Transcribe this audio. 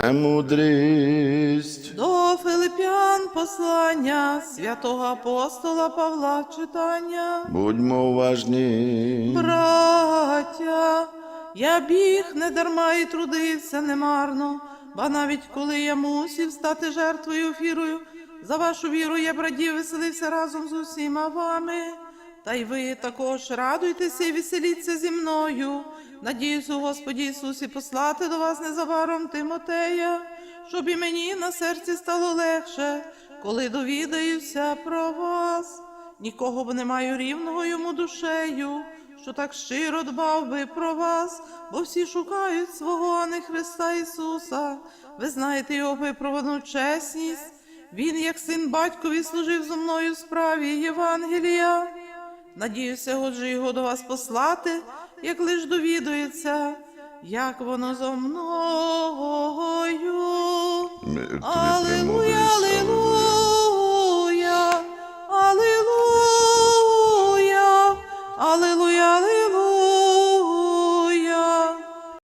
Премудрість. До Филип'ян послання святого апостола Павла читання. Будьмо уважні. Браття, я біг не дарма і трудився немарно, ба навіть коли я мусів стати жертвою офірою, за вашу віру я б радів веселився разом з усіма вами. Та й ви також радуйтеся і веселіться зі мною. Надіюсь у Господі Ісусі послати до вас незабаром Тимотея, щоб і мені на серці стало легше, коли довідаюся про вас. Нікого б не маю рівного йому душею, що так щиро дбав би про вас, бо всі шукають свого, а не Христа Ісуса. Ви знаєте його випробану чесність. Він, як син батькові, служив зо мною в справі Євангелія. Надіюся, отже, його до вас послати, як лиш довідується, як воно зо мною. Аллилуйя.